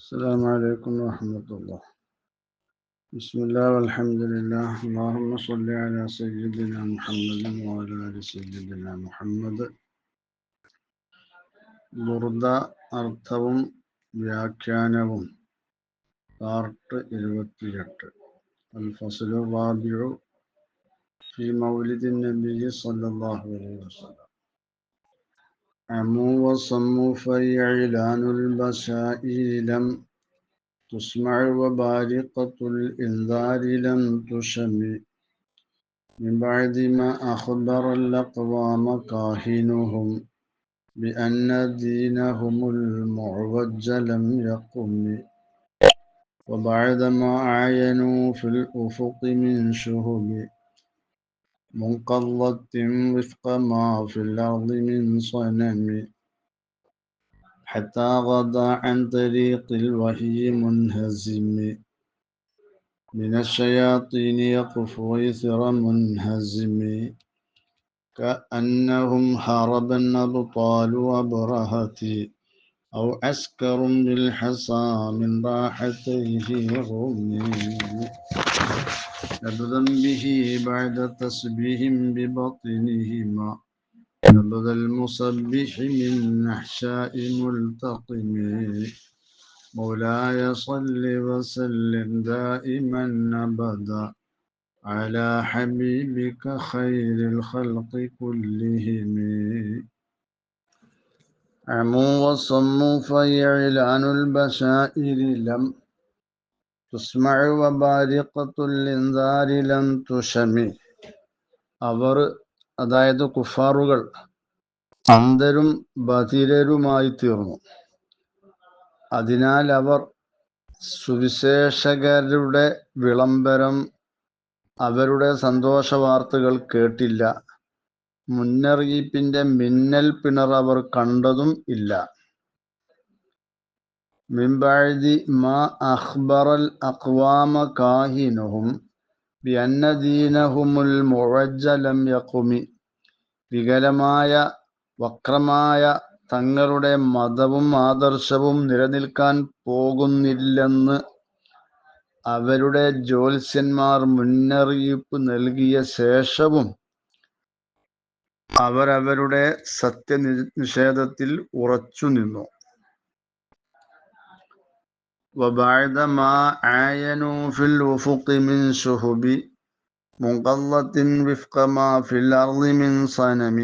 السلام عليكم ورحمة الله بسم الله والحمد لله اللهم صل على سيدنا محمد وعلى آل سيدنا محمد ബുർദ അർത്ഥവും വ്യാഖ്യാനവും പാർട്ട് ഇരുപത്തിയെട്ട് അൽ ഫസലു റാബിഉ ഫി മൗലിദി നബി സല്ലല്ലാഹു അലൈഹി വസല്ലം عموا وصموا فإعلان البشائر لم تسمع وبارقة الإنذار لم تشمي من بعد ما أخبر الأقوام كاهنهم بأن دينهم المعوج لم يقم. وبعد ما عاينوا في الأفق من شهب منقضة وفق ما في الأرض من صنم. حتى غدا عن طريق الوحي منهزم. من الشياطين يقف ويثر منهزم. كأنهم هربا أبطال أبرهتي أو عسكر بالحصى من راحتيه رمي نبذا به بعد تسبيح ببطنهما. نبذ المصبح من أحشاء ملتقم. مولاي صل وسلم دائما أبدا على حبيبك خير الخلق كلهم. عموا وصموا فإعلان البشائر لم തുസ്മഴ വബാരിഖത്തുല്ലിന്താരിലം തുഷമി അവർ അതായത് കുഫാറുകൾ അന്തരും ബധിരരുമായി തീർന്നു. അതിനാൽ അവർ സുവിശേഷകരുടെ വിളംബരം അവരുടെ സന്തോഷ വാർത്തകൾ കേട്ടില്ല. മുന്നറിയിപ്പിന്റെ മിന്നൽ പിണർ അവർ കണ്ടതും ഇല്ല. മിംബാഴ്തി മാ അഖ്ബറൽ അഖ്വാമ കാഹിനുഹും ബിയന്നദീനഹുമുൽ മുഴജലം യഖുമി. വികലമായ വക്രമായ തങ്ങളുടെ മതവും ആദർശവും നിലനിൽക്കാൻ പോകുന്നില്ലെന്ന് അവരുടെ ജ്യോത്സ്യന്മാർ മുന്നറിയിപ്പ് നൽകിയ ശേഷവും അവരവരുടെ സത്യനിഷേധത്തിൽ ഉറച്ചു നിന്നു وبعد ما عاينوا في الأفق من شهب منقضة وفق ما في الأرض من صنم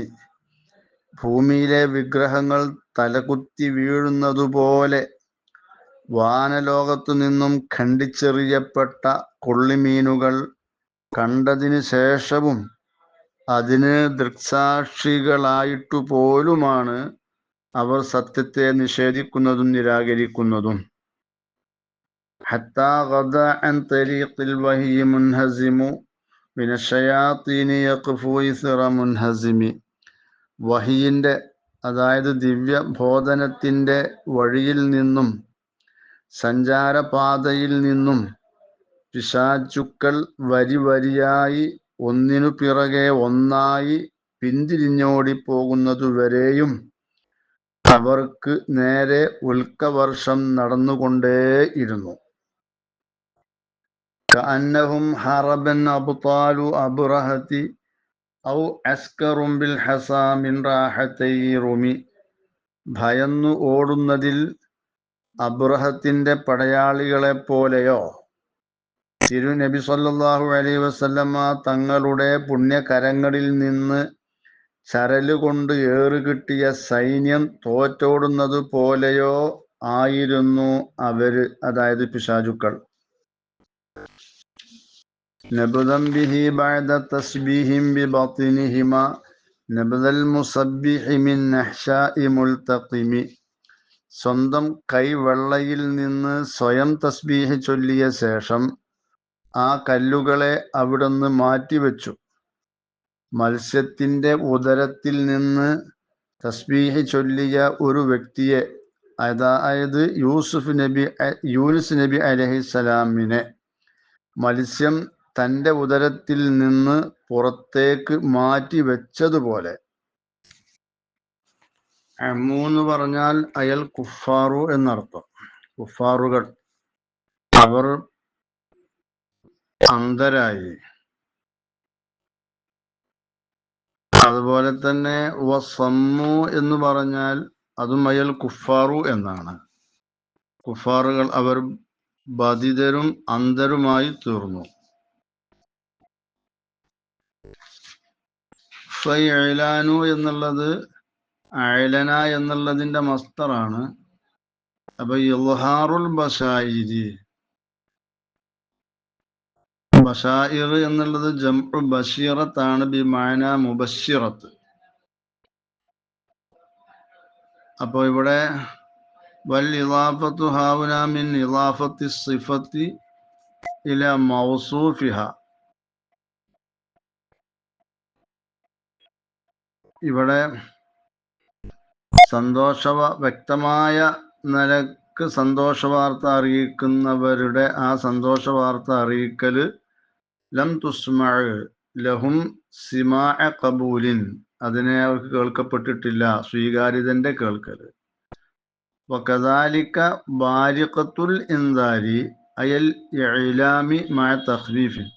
ഭൂമിയിലെ വിഗ്രഹങ്ങൾ തലകുത്തി വീഴുന്നതുപോലെ വാനലോകത്തു നിന്നും ഖണ്ഡിച്ചെറിയപ്പെട്ട കൊള്ളിമീനുകൾ കണ്ടതിന് ശേഷവും അതിന് ദൃക്സാക്ഷികളായിട്ടു പോലുമാണ് അവർ സത്യത്തെ നിഷേധിക്കുന്നതും നിരാകരിക്കുന്നതും حتى غدا عن طريق الوهي منهزم من الشياطين يقف ويثر منهزم വഹിയിന്റെ അതായത് ദിവ്യ ബോധനത്തിന്റെ വഴിയിൽ നിന്നും സഞ്ചാരപാതയിൽ നിന്നും പിശാചുക്കൾ വരി വരിയായി ഒന്നിനു പിറകെ ഒന്നായി പിന്തിരിഞ്ഞോടി പോകുന്നതുവരെയും അവർക്ക് നേരെ ഉൽക്കവർഷം നടന്നുകൊണ്ടേയിരുന്നു كأنهم حربا أبطال أبرهة أو عسكر بالحصى من راحتي رمي ഭയന്നു ഓടുന്നതിൽ അബ്രഹത്തിന്റെ പടയാളികളെ പോലെയോ തിരുനബി സല്ലല്ലാഹു അലൈഹി വസല്ലമ തങ്ങളുടെ പുണ്യകരങ്ങളിൽ നിന്ന് ചരലുകൊണ്ട് ഏറുകിട്ടിയ സൈന്യം തോറ്റോടുന്നത് പോലെയോ ആയിരുന്നു അവര് അതായത് പിശാചുക്കൾ نبذا به بعد تسبيح ببطنهما نبذ المسبح من أحشاء ملتقم സ്വന്തം കൈവെള്ളയിൽ നിന്ന് സ്വയം തസ്ബീഹ് ചൊല്ലിയ ശേഷം ആ കല്ലുകളെ അവിടുന്ന് മാറ്റിവെച്ചു മത്സ്യത്തിന്റെ ഉദരത്തിൽ നിന്ന് തസ്ബീഹ് ചൊല്ലിയ ഒരു വ്യക്തിയെ അതായത് യൂസുഫ് നബി യൂനുസ് നബി അലഹിസലാമിനെ മത്സ്യം തന്റെ ഉദരത്തിൽ നിന്ന് പുറത്തേക്ക് മാറ്റി വെച്ചതുപോലെ. അമ്മു എന്ന് പറഞ്ഞാൽ അയാൾ കുഫാറു എന്നർത്ഥം. കുഫാറുകൾ. അവർ അന്ധരായി. അതുപോലെ തന്നെ വസമ്മു എന്ന് പറഞ്ഞാൽ അതും അയാൾ കുഫാറു എന്നാണ്. കുഫാറുകൾ അവർ ബാധിതരും അന്ധരുമായി തീർന്നു. ഫൈലാനു എന്നുള്ളത് അയലന എന്നുള്ളതിന്റെ മസ്തറാണ്. അപ്പൊ ഇൽഹാറുൽ ബഷായിരി ബഷായിർ എന്നുള്ളത് ജംഉ ബഷീറത്താണ് ബിമാന മുബഷിറത്ത് അപ്പോൾ ഇവിടെ വൽ ഇലാഫത്തു ഹാവുന മിൻ ഇലാഫത്തി സിഫത്തി ഇല മൗസൂഫിഹ. ഇവിടെ സന്തോഷവ വ്യക്തമായ നിലയ്ക്ക് സന്തോഷ വാർത്ത അറിയിക്കുന്നവരുടെ ആ സന്തോഷ വാർത്ത അറിയിക്കൽ ലം തുസ്മ ലഹും സിമാ കബൂലിൻ അതിനെ അവർക്ക് കേൾക്കപ്പെട്ടിട്ടില്ല സ്വീകാര്യതന്റെ കേൾക്കൽ. വകദാലിക ബാരിഖത്തുൽ ഇൻദാരി അയൽ ഇലാമി മായ തഖ്ഫീഫിൻ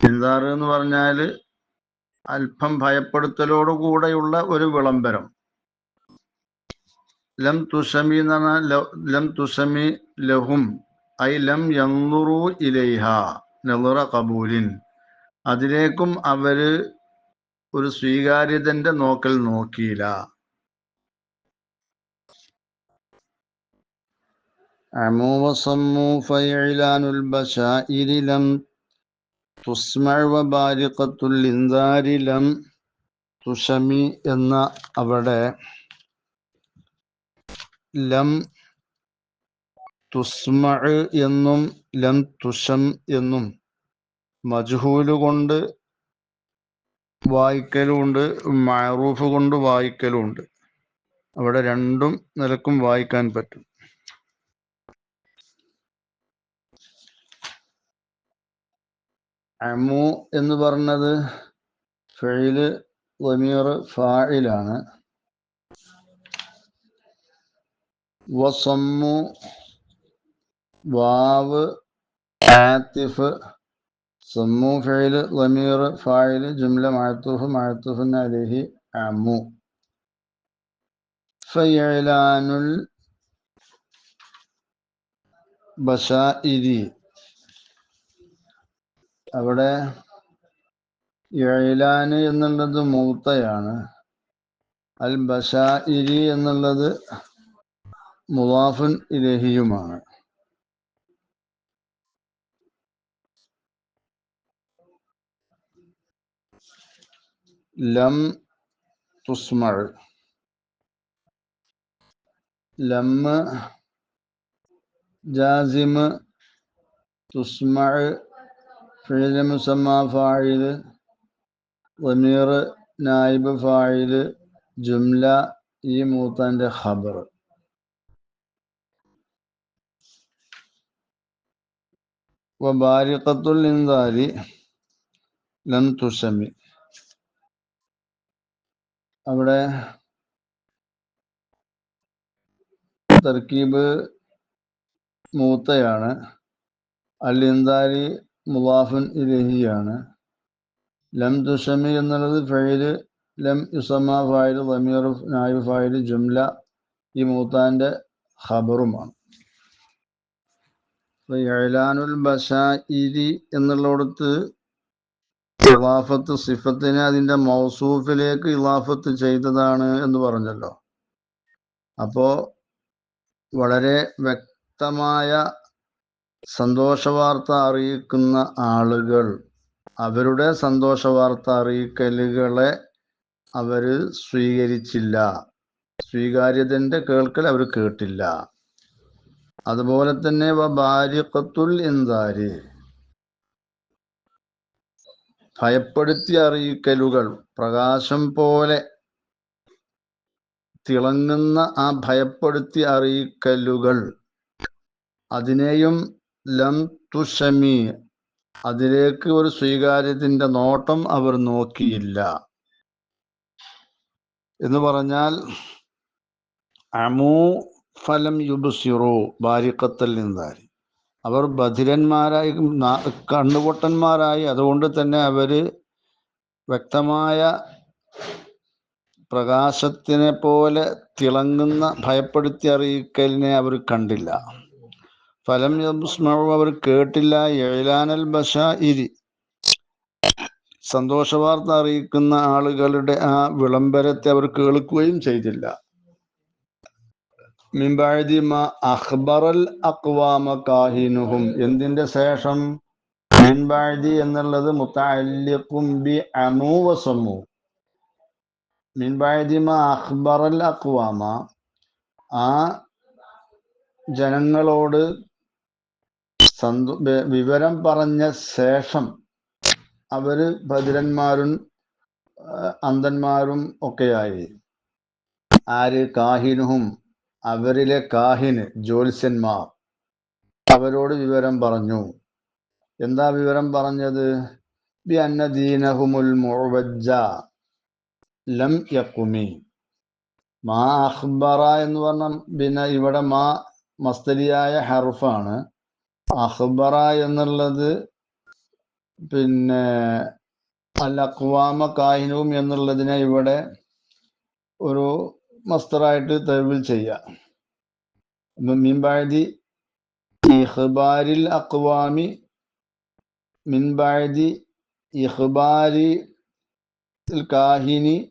എന്താറ് എന്ന് പറഞ്ഞാൽ അല്പം ഭയപ്പെടുത്തലോടുകൂടെയുള്ള ഒരു വിളംബരം. ലം തുഷമി എന്ന് പറഞ്ഞാൽ ല- തുഷമി ലഹും ഐ ലം യന്നുറു ഇലൈഹ നെളുറ കബൂലിൻ. അതിലേക്കും അവർ ഒരു സ്വീകാര്യതന്റെ നോക്കൽ നോക്കിയില്ല. عمو വസമ്മു ഫൈലാനുൽ ബശായിരി ലം തുസ്മഅ വബാരിഖത്തുൽ ഇൻദാരി ലം തുഷമി എന്ന അവിടെ ലം തുസ്മ എന്നും ലം തുഷം എന്നും മജ്ഹൂൽ കൊണ്ട് വായിക്കലുണ്ട് മഅറൂഫ് കൊണ്ട് വായിക്കലുണ്ട് അവിടെ രണ്ടും നിലക്കും വായിക്കാൻ പറ്റും. അമു എന്ന് പറഞ്ഞത് ഫെയിൽ വമീർ ഫായിലാണ് വസമ്മു വാവ് ആത്തിഫ് സമ്മു ഫെയിൽ വമീർ ഫായിൽ ജുംല മഴത്തുഫ് മഴത്തുഫ് അലഹി അമു. ഫയലാനുൽ ബഷായിരി അവിടെ ഇഴലാന് എന്നുള്ളത് മൂത്തയാണ്. അൽ ബഷായിരി എന്നുള്ളത് മുവാഫുൻ ഇലഹിയുമാണ്. ലം തുസ്മൾ. ലം ജാസിമ് തുസ്മൾ ഫിഴൽ മുസമ്മ ഫായിൽ ഒമീർ നായിബ് ഫായിൽ ജുംല ഈ മൂത്താന്റെ ഖബർ. വബാരിഖത്തുൽ ഇൻദാരി ലം തുസമി അവിടെ തർക്കീബ് മൂത്തയാണ്. അൽ ഇൻദാരി മുവാഫുൻ ഇലഹിയാണ്. ലം ദുഷമി എന്നുള്ളത് ഫൈൽ ലം യുസമ ഫായിൽ ലമീർ നായ് ഫായിൽ ജുംല ഈ മൂത്താന്റെ ഖബറുമാണ്. ഇലാനുൽ ഇരി എന്നുള്ളടത്ത് ഇലാഫത്ത് സിഫത്തിനെ അതിന്റെ മൗസൂഫിലേക്ക് ഇലാഫത്ത് ചെയ്തതാണ് എന്ന് പറഞ്ഞല്ലോ. അപ്പോ വളരെ വ്യക്തമായ സന്തോഷവാർത്ത അറിയിക്കുന്ന ആളുകൾ. അവരുടെ സന്തോഷവാർത്ത അറിയിക്കലുകളെ അവർ സ്വീകരിച്ചില്ല. സ്വീകാര്യതന്റെ കേൾക്കൽ അവർ കേട്ടില്ല. അതുപോലെ തന്നെ ബാരിഖത്തുൽ ഇൻദാരി ഭയപ്പെടുത്തി അറിയിക്കലുകൾ. പ്രകാശം പോലെ തിളങ്ങുന്ന ആ ഭയപ്പെടുത്തി അറിയിക്കലുകൾ. അതിനെയും ലം തുഷമി അതിലേക്ക് ഒരു സ്വീകാര്യത്തിന്റെ നോട്ടം അവർ നോക്കിയില്ല. എന്ന് പറഞ്ഞാൽ അമു ഫലം യുബുസിറു ബാരിക്കത്തൽ നിന്നായി അവർ ബധിരന്മാരായി കണ്ണുപൊട്ടന്മാരായി അതുകൊണ്ട് തന്നെ അവർ വ്യക്തമായ പ്രകാശത്തിനെ പോലെ തിളങ്ങുന്ന ഭയപ്പെടുത്തി അറിയിക്കലിനെ അവർ കണ്ടില്ല. ഫലം യസ്മഉ അവർ കേട്ടില്ല. എഴലാനൽ ബഷായിരി സന്തോഷവാർത്ത അറിയിക്കുന്ന ആളുകളുടെ ആ വിളംബരത്തെ അവർ കേൾക്കുകയും ചെയ്തില്ല. മിംബാഴതി മാ അഖ്ബറൽ അക്വാമ കാഹിനുഹും. എന്തിന്റെ ശേഷം? മിൻബാഴതി എന്നുള്ളത് മുത്തല്ലിഖും ബി അമു വസമു. മിൻബാഴതി മാ അഖ്ബറൽ അക്വാമ ആ ജനങ്ങളോട് സന്തോ വിവരം പറഞ്ഞ ശേഷം അവർ ഭദ്രന്മാരും അന്ധന്മാരും ഒക്കെയായി. ആര്? കാഹിനുഹും. അവരിലെ കാഹിന് ജ്യോത്സ്യന്മാർ. അവരോട് വിവരം പറഞ്ഞു. എന്താ വിവരം പറഞ്ഞത്? ബി അന്നദീനഹുമുൽ ലം യക്കുമി. മാ അഖ്ബറ എന്ന് പറഞ്ഞ പിന്നെ ഇവിടെ മാ മസ്തരിയായ ഹർഫാണ്. അഖ്ബറ എന്നുള്ളത് പിന്നെ അൽ അക്വാമ കാഹിനവും എന്നുള്ളതിനെ ഇവിടെ ഒരു മസ്തറായിട്ട് തെരുവിൽ ചെയ്യാം. മീൻബാഴതി ഇഹ്ബാരിൽ അക്വാമി മിൻബാഴതി ഇഹ്ബാരി കാഹിനി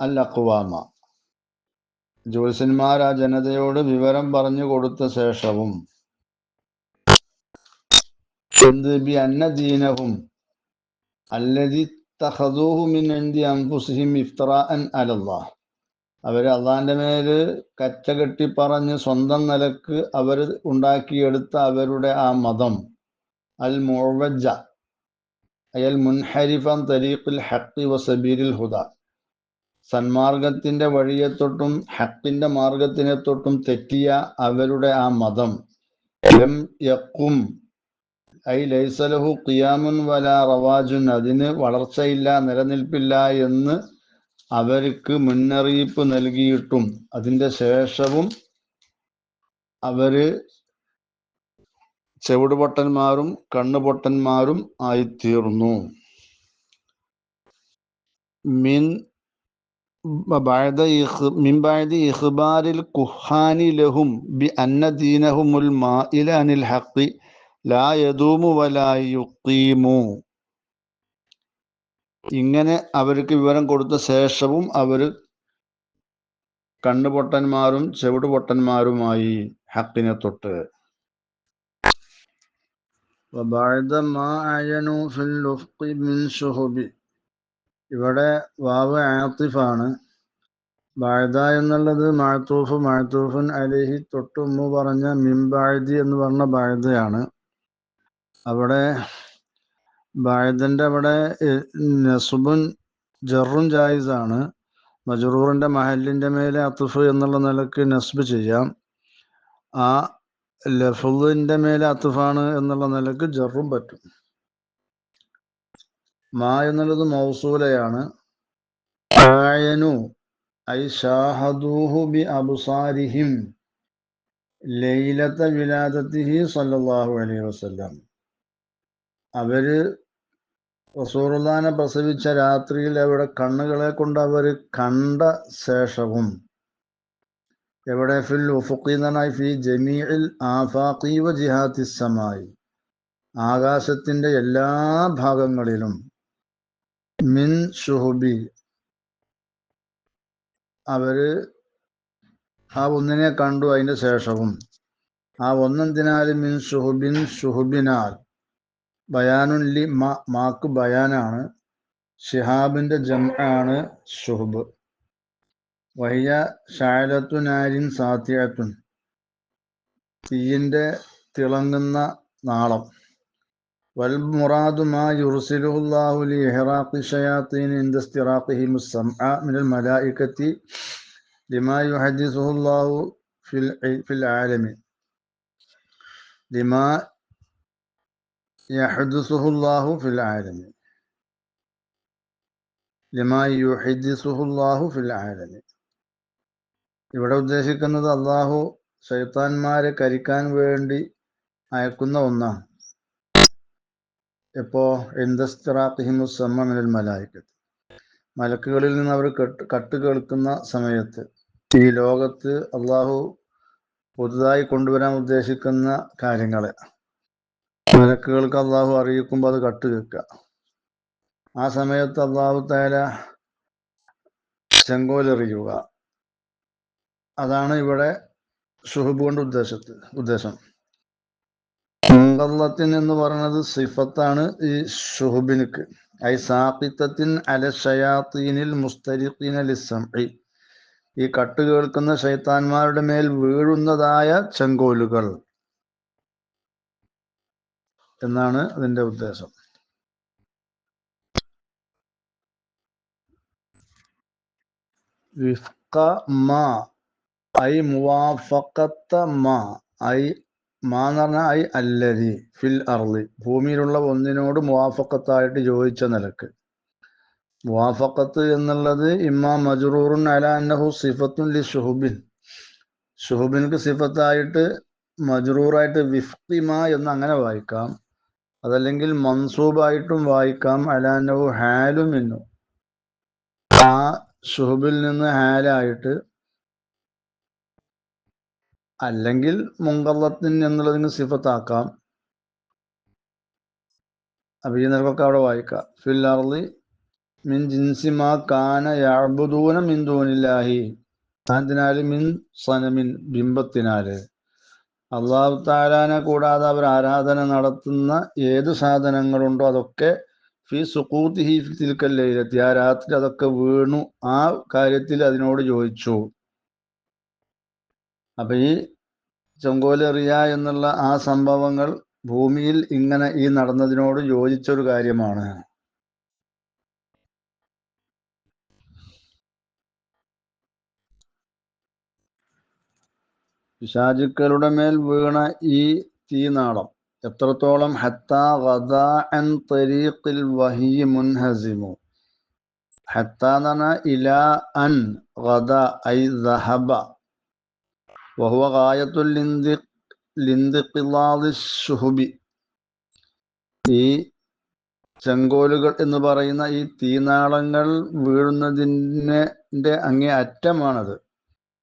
അൽ അക്വാമ. ജ്യോത്സ്യന്മാർ ആ ജനതയോട് വിവരം പറഞ്ഞു കൊടുത്ത ശേഷവും എന്ത്? ബി അന്ന അല്ലതി മിൻ അലല്ലാഹ്. അവർ അള്ളാന്റെ മേൽ കച്ചകെട്ടി പറഞ്ഞ് സ്വന്തം നിലയ്ക്ക് അവർ ഉണ്ടാക്കിയെടുത്ത അവരുടെ ആ മതം. അൽ മുവജ്ജ അയൽ മുൻഹരിഫൻ തരീഖുൽ ഹക്കി വസബീരിൽ ഹുദ. സന്മാർഗത്തിന്റെ വഴിയെ തൊട്ടും ഹക്കിന്റെ മാർഗത്തിനെ തൊട്ടും തെറ്റിയ അവരുടെ ആ മതം. എം യക്കും ഐ ലൈസലഹു ഖിയാമുൻ വല റവാജുൻ അതിന് വളർച്ചയില്ല നിലനിൽപ്പില്ല എന്ന് അവർക്ക് മുന്നറിയിപ്പ് നൽകിയിട്ടും അതിന്റെ ശേഷവും അവർ ചെവിടുപൊട്ടന്മാരും കണ്ണുപൊട്ടന്മാരും ആയിത്തീർന്നു. മിൻ മിൻബായതി കുഹാനി ലഹും ബി അന്നദീനഹുൽ മാ ഇല അനിൽ ഹഖി ലായതൂമു വലായുക്കീമു ഇങ്ങനെ അവർക്ക് വിവരം കൊടുത്ത ശേഷവും അവർ കണ്ണുപൊട്ടന്മാരും ചെവിടുപൊട്ടന്മാരുമായി ഹക്കിനെ തൊട്ട്. ഇവിടെ വാവ് ആത്തിഫാണ്. ബാഴ്ദ എന്നുള്ളത് മഴത്തൂഫ് മഴത്തൂഫൻ അലിഹി തൊട്ടുമ്മു പറഞ്ഞ മിംബാഴ്ദി എന്ന് പറഞ്ഞ ബാഴ്ദയാണ് അവിടെ ബാഴ്ദന്റെ അവിടെ നസുബുൻ ജറും ജായിസാണ്. മജറൂറിന്റെ മഹലിന്റെ മേലെ അത്തുഫ് എന്നുള്ള നിലയ്ക്ക് നസ്ബ് ചെയ്യാം. ആ ലഫുലിന്റെ മേലെ അത്തുഫാണ് എന്നുള്ള നിലയ്ക്ക് ജറും പറ്റും. മാ എന്നുള്ളത് മൗസൂലയാണ്. ആയനു ഐ ഷാഹദൂഹു ബി അബ്സാരിഹിം ലൈലത്ത വിലാദത്തിഹി സല്ലല്ലാഹു അലൈഹി വസല്ലം. അവർ റസൂറുല്ലാനെ പ്രസവിച്ച രാത്രിയിൽ അവിടെ കണ്ണുകളെ കൊണ്ട് അവർ കണ്ട ശേഷവും എവിടെ ഫിൽ ഉഫുഖീനായി ഫി ജമീൽ ആഫാഖീവ വ ആകാശത്തിന്റെ എല്ലാ ഭാഗങ്ങളിലും മിൻ ഷുഹുബി അവർ ആ ഒന്നിനെ കണ്ടു അതിന്റെ ശേഷവും. ആ ഒന്നെന്തിനാലും മിൻ ഷുഹുബിൻ ഷുഹുബിനാൽ. ബയാനുൻ ലി മാ മാക്ക് ബയാനാണ്. ഷിഹാബിന്റെ ജംആാണ് ഷുഹബ്. വഹിയ ഷായലത്തുനാരിൻ സാത്തിയത്തുൻ തീയിന്റെ തിളങ്ങുന്ന നാളം. വൽ മുറാദു മുറാദുമാ യുർസിലുല്ലാഹുലി ഇഹ്റാഖി ഷയാത്തീൻ ഇന്ദസ്തിറാഖിഹിം സംഅ മിനൽ മലായിക്കത്തി ലിമാ യുഹദിസുഹുല്ലാഹു ഫിൽ ഫിൽ ആലമി. ലിമാ يحدثه الله في العالم لما يحدثه الله في العالم ഇവിടെ ഉദ്ദേശിക്കുന്നത് അള്ളാഹു ശൈത്താന്മാരെ കരിക്കാൻ വേണ്ടി അയക്കുന്ന ഒന്നാണ് എപ്പോ എന്തസ്തറാഹിമുസമ്മിനൽ മലായിക്കത്ത് മലക്കുകളിൽ നിന്ന് അവർ കട്ട് കട്ട് കേൾക്കുന്ന സമയത്ത് ഈ ലോകത്ത് അള്ളാഹു പുതുതായി കൊണ്ടുവരാൻ ഉദ്ദേശിക്കുന്ന കാര്യങ്ങളെ മലക്കുകൾക്ക് അള്ളാഹു അറിയിക്കുമ്പോൾ അത് കട്ട് കേൾക്കുക ആ സമയത്ത് അള്ളാഹു താല ചെങ്കോലെറിയുക. അതാണ് ഇവിടെ സുഹബുകൊണ്ട് ഉദ്ദേശത്ത് ഉദ്ദേശം. മുങ്കല്ലത്തിൻ എന്ന് പറയുന്നത് സിഫത്താണ് ഈ സുഹബിനുക്ക്. ഐ സാഖിത്തത്തിൻ അല ഷയാത്തീനിൽ ലിസ്സംഇ ഈ കട്ട് കേൾക്കുന്ന ശൈത്താന്മാരുടെ മേൽ വീഴുന്നതായ ചെങ്കോലുകൾ. എന്നാണ് അതിന്റെ ഉദ്ദേശം. മ ഐ മ ഐ മാ ഐ ഫിൽ ഭൂമിയിലുള്ള ഒന്നിനോട് മുവാഫക്കത്തായിട്ട് ചോദിച്ച നിലയ്ക്ക്. മുവാഫക്കത്ത് എന്നുള്ളത് ഇമ്മാ മജറൂറുൻ അല അന്നഹു സിഫത്തുൻ ലി ഷുഹുബിൻ ഷുഹുബിൻക്ക് സിഫത്തായിട്ട് മജറൂറായിട്ട് വിഫ്തിമ എന്ന് അങ്ങനെ വായിക്കാം. അതല്ലെങ്കിൽ മൻസൂബായിട്ടും വായിക്കാം. അല അന്നഹു ഹാലും എന്നു ആ സുഹബിൽ നിന്ന് ഹാലായിട്ട് അല്ലെങ്കിൽ മുങ്കള്ളത്തിൻ എന്നുള്ളതിന് സിഫത്താക്കാം. അപ്പൊ അവിടെ വായിക്കാം. ഫിൽ മിൻ ജിൻസിമാ കാന യഅബുദൂന മിൻ ദൂനില്ലാഹി. മിൻ സനമിൻ ബിംബത്തിനാല് അള്ളാഹു താലാനെ കൂടാതെ അവർ ആരാധന നടത്തുന്ന ഏത് സാധനങ്ങളുണ്ടോ അതൊക്കെ ഫി സുക്കൂത്തി ഹി തിൽക്കല്ലയിലെത്തി ആ രാത്രി അതൊക്കെ വീണു. ആ കാര്യത്തിൽ അതിനോട് ചോദിച്ചു. അപ്പൊ ഈ ചെങ്കോലെറിയ എന്നുള്ള ആ സംഭവങ്ങൾ ഭൂമിയിൽ ഇങ്ങനെ ഈ നടന്നതിനോട് യോജിച്ചൊരു കാര്യമാണ്. പിശാചുക്കളുടെ മേൽ വീണ ഈ തീനാളം. എത്രത്തോളം ഹത്താ ഗദാ അൻ തരീഖിൽ വഹി മുൻഹസിമു. ഹത്ത എന്ന് പറഞ്ഞാൽ ഇലാ അൻ ഗദ ഐ ദഹബ. വഹുവ ഗായത്തുൽ ലിന്തി ലിന്ദിഖിലാദി ശുഹുബി. ഈ ചെങ്കോലുകൾ എന്ന് പറയുന്ന ഈ തീനാളങ്ങൾ വീഴുന്നതിന്റെ അങ്ങേ അറ്റമാണത്.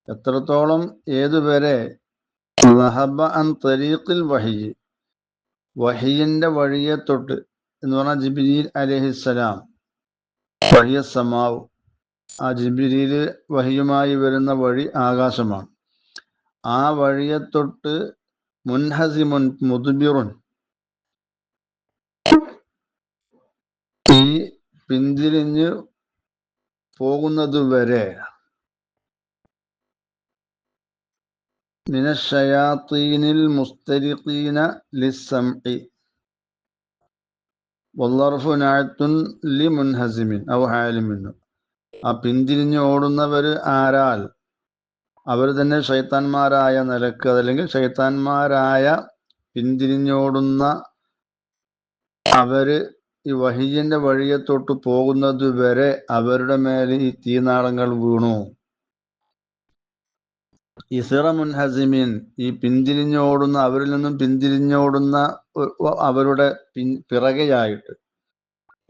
എത്രത്തോളം ഏതുവരെ റഹബ അൻ തരീഖിൽ വഹി വഹിയിന്റെ വഴിയെ തൊട്ട് എന്ന് പറഞ്ഞാൽ ജിബിരിയിൽ അലഹിസ്സലാം വഹിയ സമാവ്. ആ ജിബിരിയിൽ വഹിയുമായി വരുന്ന വഴി ആകാശമാണ്. ആ വഴിയെ തൊട്ട് മുൻഹസിമുൻ മുതുബിറുൻ. ഈ പിന്തിരിഞ്ഞ് പോകുന്നത് വരെ മിനഷയാത്തീനിൽ മുസ്തരിഖീന ലിസ്സംഇ. വല്ലർഫു നാഴത്തുൻ ലി മുൻഹസിമിൻ ഔ ഹാലിമിന്നു. ആ പിന്തിരിഞ്ഞ് ഓടുന്നവര് ആരാൽ? അവർ തന്നെ ഷൈത്താന്മാരായ നിലയ്ക്ക് അതല്ലെങ്കിൽ ഷൈത്താന്മാരായ പിന്തിരിഞ്ഞോടുന്ന അവർ ഈ വഹിജിന്റെ വഴിയെ തൊട്ട് പോകുന്നത് വരെ അവരുടെ മേലെ ഈ തീനാളങ്ങൾ വീണു. ഇസിറ മുൻഹസിമീൻ ഈ പിന്തിരിഞ്ഞോടുന്ന അവരിൽ നിന്നും പിന്തിരിഞ്ഞോടുന്ന അവരുടെ പിൻ പിറകെയായിട്ട്.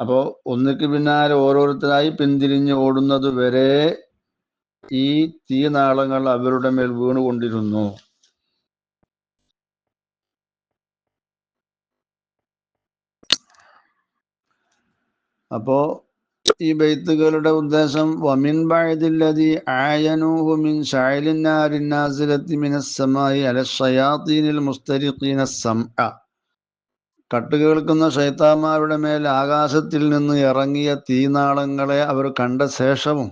അപ്പോൾ ഒന്നിക്ക് പിന്നാലെ ഓരോരുത്തരായി പിന്തിരിഞ്ഞ് ഓടുന്നത് വരെ ഈ തീനാളങ്ങൾ അവരുടെ മേൽ വീണുകൊണ്ടിരുന്നു. അപ്പോ ഈ ബൈത്തുകളുടെ ഉദ്ദേശം വമിൻ ബഅദില്ലദി ആയനൂഹു മിൻ ശഅലിൻ നാരിൻ നാസിലത്തി മിനസ് സമായി അല ഷയാത്തീനിൽ മുസ്തരിഖീന സംഅ കട്ട് കേൾക്കുന്ന ശൈത്താന്മാരുടെ മേൽ ആകാശത്തിൽ നിന്ന് ഇറങ്ങിയ തീനാളങ്ങളെ അവർ കണ്ട ശേഷവും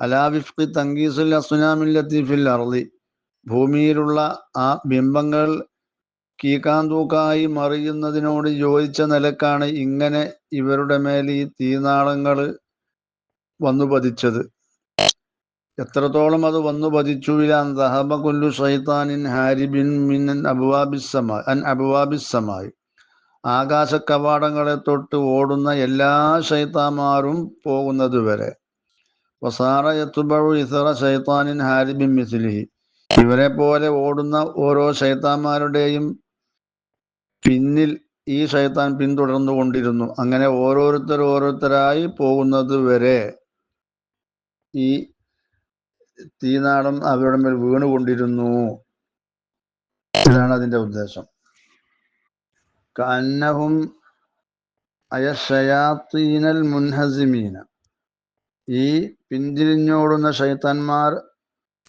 അലാവിഫ്കി തങ്കീസുൽ അസുനാമിൻ ലത്തീഫിൽ അർളി ഭൂമിയിലുള്ള ആ ബിംബങ്ങൾ കീക്കാന്തൂക്കായി മറിയുന്നതിനോട് യോജിച്ച നിലക്കാണ് ഇങ്ങനെ ഇവരുടെ മേൽ ഈ തീനാളങ്ങൾ വന്നു പതിച്ചത്. എത്രത്തോളം അത് വന്നു പതിച്ചു കുല്ലു ഷൈത്താനിൻ ഹാരിബിൻ മിൻ അബുവാബിസമായി അൻ അബുവാബിസമായി ആകാശ കവാടങ്ങളെ തൊട്ട് ഓടുന്ന എല്ലാ ഷൈത്താമാരും പോകുന്നത് വരെ. വസാറ എത്തുബഴു ഇസറ ശൈത്താനിൻ ഹാരിബിൻ മിസ്ലിഹി. ഇവരെ പോലെ ഓടുന്ന ഓരോ ശൈത്താന്മാരുടെയും പിന്നിൽ ഈ ശൈത്താൻ പിന്തുടർന്നു കൊണ്ടിരുന്നു. അങ്ങനെ ഓരോരുത്തർ ഓരോരുത്തരായി പോകുന്നത് വരെ ഈ തീനാളം അവരുടെ മേൽ വീണുകൊണ്ടിരുന്നു. ഇതാണ് അതിന്റെ ഉദ്ദേശം. കന്നഹും അയഷയാത്തീനൽ മുൻഹസിമീന. ഈ പിന്തിരിഞ്ഞോടുന്ന ഷൈത്താന്മാർ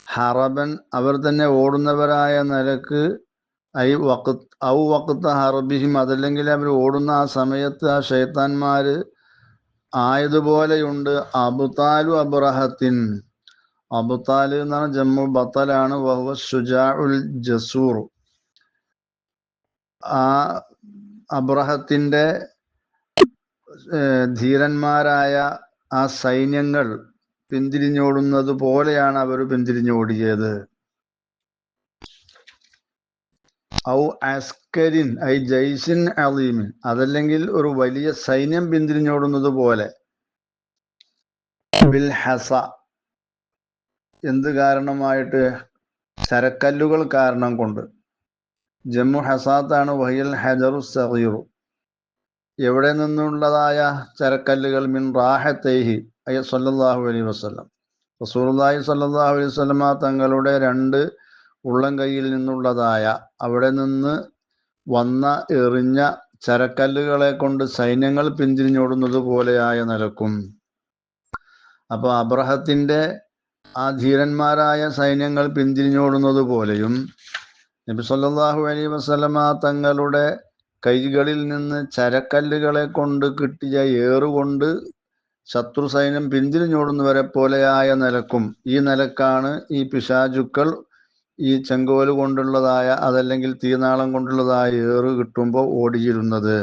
ഹറബൻ അവർ തന്നെ ഓടുന്നവരായ നിലയ്ക്ക് ഐ വക്കത്ത് ഔ വക്കത്ത് ഹറബിഹിം അതല്ലെങ്കിൽ അവർ ഓടുന്ന ആ സമയത്ത് ആ ഷെയ്ത്താന്മാർ ആയതുപോലെയുണ്ട്. അബുതാലു അബ്രഹത്തിൻ. അബുതാൽ എന്നാണ് ജമ്മു ബത്തലാണ്. വഹുവ ഷുജാഉൽ ജസൂർ. ആ അബ്രഹത്തിന്റെ ധീരന്മാരായ ആ സൈന്യങ്ങൾ പിന്തിരിഞ്ഞോടുന്നത് പോലെയാണ് അവർ പിന്തിരിഞ്ഞോടിയത്. ഔ അസ്കരിൻ ഐ ജയ്സിൻ അലീമിൻ. അതല്ലെങ്കിൽ ഒരു വലിയ സൈന്യം പിന്തിരിഞ്ഞോടുന്നത് പോലെ. ബിൽ ഹസ. എന്ത് കാരണമായിട്ട്? ചരക്കല്ലുകൾ കാരണം കൊണ്ട്. ജമ്മു ഹസാത്താണ് വഹിയൽ ഹജറു സഹീറു എവിടെ നിന്നുള്ളതായ ചരക്കല്ലുകൾ? മിൻ റാഹത്തേഹി അയ്യ സല്ലല്ലാഹു അലൈ വസ്ലം റസൂലുള്ളാഹി സല്ലല്ലാഹു അലൈഹി വസല്ലമ തങ്ങളുടെ രണ്ട് ഉള്ളം കയ്യിൽ നിന്നുള്ളതായ അവിടെ നിന്ന് വന്ന എറിഞ്ഞ ചരക്കല്ലുകളെ കൊണ്ട് സൈന്യങ്ങൾ പിന്തിരിഞ്ഞോടുന്നത് പോലെയായ നിലക്കും. അപ്പൊ അബ്രഹത്തിന്റെ ആ ധീരന്മാരായ സൈന്യങ്ങൾ പിന്തിരിഞ്ഞോടുന്നത് പോലെയും നബി സല്ലാഹു അലൈ വസല്ലമ തങ്ങളുടെ കൈകളിൽ നിന്ന് ചരക്കല്ലുകളെ കൊണ്ട് കിട്ടിയ ഏറുകൊണ്ട് ശത്രു സൈന്യം പിന്തിരിഞ്ഞോടുന്നവരെ പോലെയായ നിലക്കും. ഈ നിലക്കാണ് ഈ പിശാചുക്കൾ ഈ ചെങ്കോൽ കൊണ്ടുള്ളതായ അതല്ലെങ്കിൽ തീനാളം കൊണ്ടുള്ളതായ ഏറ് കിട്ടുമ്പോൾ ഓടിയിരുന്നത്.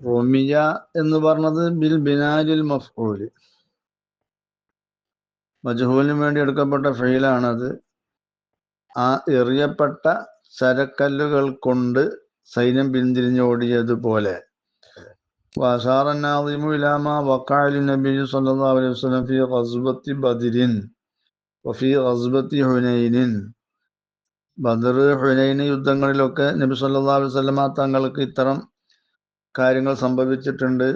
റോമിയ എന്ന് പറഞ്ഞത് ബിൽ ബിനാലിൽ മഫ്കൂൽ മജഹൂലിന് വേണ്ടി എടുക്കപ്പെട്ട ഫെയിലാണത്. ആ എറിയപ്പെട്ട ചരക്കല്ലുകൾ കൊണ്ട് സൈന്യം പിന്തിരിഞ്ഞോടിയതുപോലെ. വസാറന്നാദിമു ഇലാമ വക്കാലി നബി സല്ലല്ലാഹു അലൈഹി വസല്ലം ഫി ഖസ്വത്തി ബദരിൻ. വഫി റസ്ബത്തി ഹുനൈനിൻ. ബദർ ഹുനൈൻ യുദ്ധങ്ങളിലൊക്കെ നബി സല്ലാ അലൈഹി വസല്ലമ തങ്ങൾക്ക് ഇത്തരം കാര്യങ്ങൾ സംഭവിച്ചിട്ടുണ്ട്.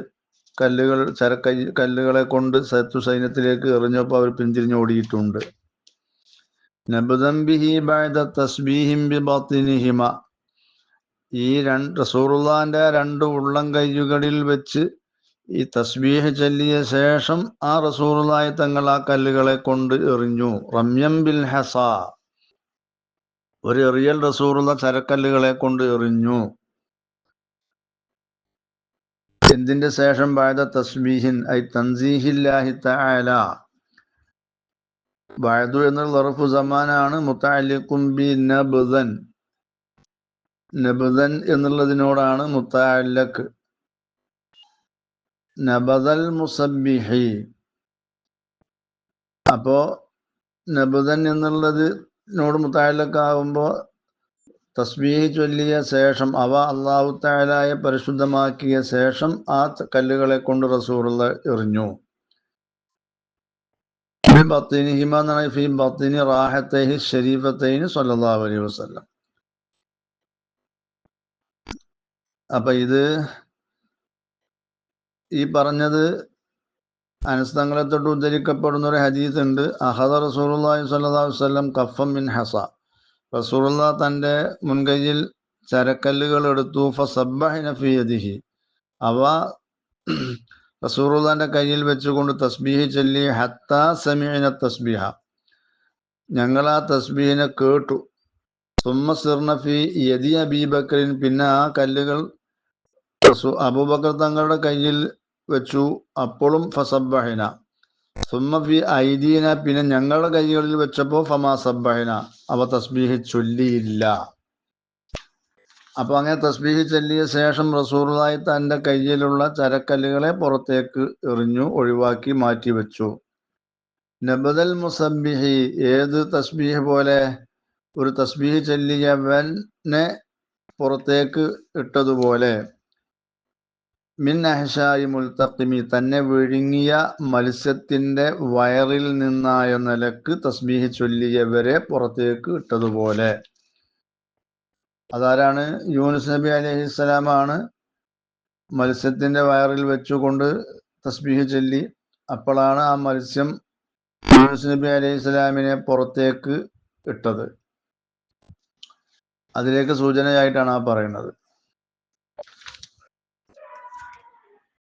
കല്ലുകൾ ചരക്കൈ കല്ലുകളെ കൊണ്ട് സത്തു സൈന്യത്തിലേക്ക് എറിഞ്ഞപ്പോൾ അവർ പിന്തിരിഞ്ഞ് ഓടിയിട്ടുണ്ട് തസ്ബീഹിം ബി ഈ രണ്ട് റസൂറുല്ലാന്റെ രണ്ട് ഉള്ളം കൈകളിൽ വെച്ച് ഈ തസ്ബീഹ് ചൊല്ലിയ ശേഷം ആ റസൂറുള്ളായി തങ്ങൾ ആ കല്ലുകളെ കൊണ്ട് എറിഞ്ഞു. റമ്യം ബിൽ ഹസ. ഒരു എറിയൽ റസൂറുള്ള ചരക്കല്ലുകളെ കൊണ്ട് എറിഞ്ഞു. എന്തിന്റെ ശേഷം ബാധ തസ്ബീഹിൻ? ഐ തൻസീഹില്ലാഹി തആല. ബാദു എന്നുള്ള ലറഫു സമാനാണ്. മുത്താലിക്കും ബി നബ്ദൻ. നബ്ദൻ എന്നുള്ളതിനോടാണ് മുത്തഅല്ലക്ക് നബദൽ മുസബിഹി അപ്പോ നബദൻ എന്നുള്ളതിനോട് മുത്തഅല്ലക്കാവുമ്പോൾ തസ്ബീഹ് ചൊല്ലിയ ശേഷം അവ അള്ളാഹു തായാലായ പരിശുദ്ധമാക്കിയ ശേഷം ആ കല്ലുകളെ കൊണ്ട് റസൂറുള്ള എറിഞ്ഞു. ബത്തിനി റാഹത്തൈഹി ഷരീഫത്തൈന് സല്ലല്ലാഹു അലൈഹി വസല്ലം. അപ്പൊ ഇത് ഈ പറഞ്ഞത് അനസ്തങ്ങളെ തൊട്ട് ഉദ്ധരിക്കപ്പെടുന്ന ഒരു ഹദീസ് ഉണ്ട്. അഹദ അലൈഹി വസല്ലം കഫം മിൻ ഹസ. റസൂറുല്ല തന്റെ മുൻകൈയിൽ ചരക്കല്ലുകൾ എടുത്തു. ഫസബ്ബഹിന ഫി യദിഹി. അവ റസൂറുല്ലാന്റെ കയ്യിൽ വെച്ചുകൊണ്ട് തസ്ബീഹി ചൊല്ലി. ഹത്ത സമീന തസ്ബീഹ. ഞങ്ങൾ ആ തസ്ബീഹിനെ കേട്ടു. സുമ്മ സിർണഫി യദി അബീബക്കറിൻ പിന്നെ ആ കല്ലുകൾ അബൂബക്കർ തങ്ങളുടെ കയ്യിൽ വെച്ചു. അപ്പോഴും ഫസബ്ബഹിന. സുമ്മ ഫി ഐദീന പിന്നെ ഞങ്ങളുടെ കൈകളിൽ വെച്ചപ്പോ ഫമാ സബ്ബഹിന. അവ തസ്ബീഹ് ചൊല്ലിയില്ല. അപ്പൊ അങ്ങനെ തസ്ബീഹ് ചൊല്ലിയ ശേഷം റസൂറായി തന്റെ കയ്യിലുള്ള ചരക്കല്ലുകളെ പുറത്തേക്ക് എറിഞ്ഞു ഒഴിവാക്കി മാറ്റി വെച്ചു. നബദൽ മുസബിഹി ഏത് തസ്ബീഹ് പോലെ ഒരു തസ്ബീഹ് ചൊല്ലിയവനെ പുറത്തേക്ക് ഇട്ടതുപോലെ. മിൻ തന്നെ വിഴുങ്ങിയ മത്സ്യത്തിന്റെ വയറിൽ നിന്നായ നിലയ്ക്ക് തസ്ബീഹ് ചൊല്ലിയവരെ പുറത്തേക്ക് ഇട്ടതുപോലെ. അതാരാണ്? യൂനുസ് നബി അലൈഹിസ്സലാമാണ് മത്സ്യത്തിന്റെ വയറിൽ വെച്ചുകൊണ്ട് തസ്ബീഹ് ചൊല്ലി. അപ്പോഴാണ് ആ മത്സ്യം യൂനുസ് നബി അലൈഹി സ്വലാമിനെ പുറത്തേക്ക് ഇട്ടത്. അതിലേക്ക് സൂചനയായിട്ടാണ് ആ പറയുന്നത്.